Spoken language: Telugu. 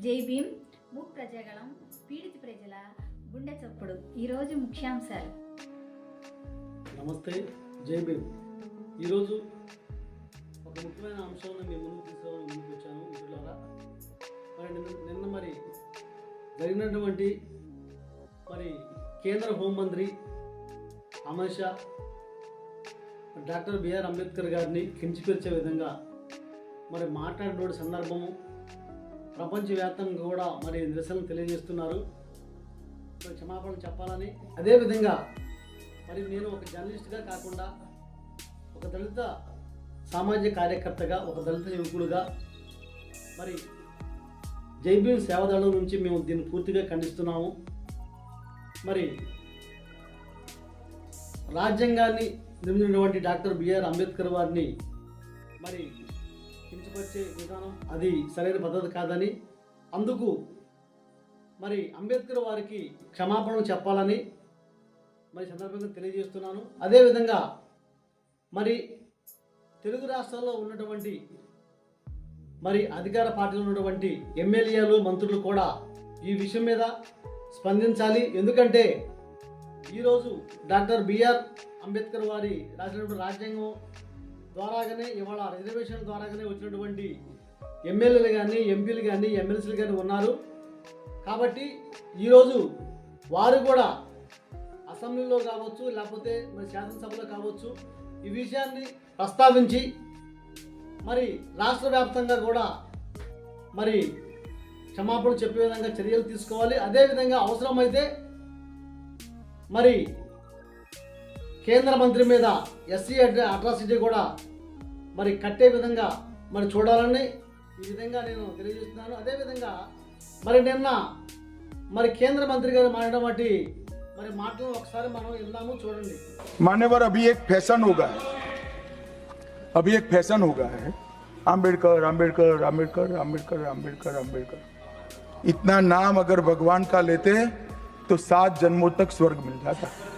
జై భీమ్. మూక్ ప్రజాగళం పీడిత ప్రజల గుండె చప్పుడు. ఈరోజు ముఖ్యాంశాలు. నమస్తే జై భీమ్. ఈరోజు ఒక ముఖ్యమైన అంశాన్ని మీ ముందుకు తీసుకోవాలని ముందుకు వచ్చాను మిత్రులారా. మరి నిన్న నిన్న మరి జరిగినటువంటి మరి కేంద్ర హోంమంత్రి Amit Shah doctor B R Ambedkar గారిని కించిపరిచే విధంగా మరి మాట్లాడిన సందర్భము ప్రపంచవ్యాప్తంగా కూడా మరి నిరసనలు తెలియజేస్తున్నారు. క్షమాపణ చెప్పాలని. అదేవిధంగా మరి నేను ఒక జర్నలిస్ట్గా కాకుండా ఒక దళిత సామాజిక కార్యకర్తగా ఒక దళిత యువకుడుగా మరి జైబీం సేవాదళం నుంచి మేము దీన్ని పూర్తిగా ఖండిస్తున్నాము. మరి రాజ్యాంగాన్ని నిర్మించినటువంటి డాక్టర్ బిఆర్ అంబేద్కర్ వారిని మరి కించపరిచే విధానం అది సరైన పద్ధతి కాదని అందుకు మరి అంబేద్కర్ వారికి క్షమాపణ చెప్పాలని మరి సందర్భంగా తెలియజేస్తున్నాను. అదేవిధంగా మరి తెలుగు రాష్ట్రాల్లో ఉన్నటువంటి మరి అధికార పార్టీలో ఉన్నటువంటి ఎమ్మెల్యేలు మంత్రులు కూడా ఈ విషయం మీద స్పందించాలి. ఎందుకంటే ఈరోజు డాక్టర్ బిఆర్ అంబేద్కర్ వారి రాసినటువంటి రాజ్యాంగం ద్వారాగానే ఇవాళ రిజర్వేషన్ ద్వారాగానే వచ్చినటువంటి ఎమ్మెల్యేలు కానీ ఎంపీలు కానీ ఎమ్మెల్సీలు కానీ ఉన్నారు. కాబట్టి ఈరోజు వారు కూడా అసెంబ్లీలో కావచ్చు లేకపోతే మరి శాసనసభలో కావచ్చు ఈ విషయాన్ని ప్రస్తావించి మరి రాష్ట్ర వ్యాప్తంగా కూడా మరి క్షమాపణ చెప్పే విధంగా చర్యలు తీసుకోవాలి. అదేవిధంగా అవసరమైతే మరి కేంద్ర మంత్రి మీద ఎస్సీ అట్రాసిటీ కూడా మరి కట్టే విధంగా మరి చూడాలని ఈ విధంగా నేను తెలియజేస్తున్నాను అదేవిధంగా మరి నిన్న మరి కేంద్ర మంత్రి గారు మాట్లాడబట్టి మరి మాటలు ఒకసారి మనం విన్నాము చూడండి मान्यवर अभी एक फैशन हो गया है अभी एक फैशन हो गया है आम्बेडकर आम्बेडकर आम्बेडकर आम्बेडकर आम्बेडकर आम्बेडकर इतना नाम अगर भगवान का लेते हैं तो सात जन्मों तक स्वर्ग मिल जाता है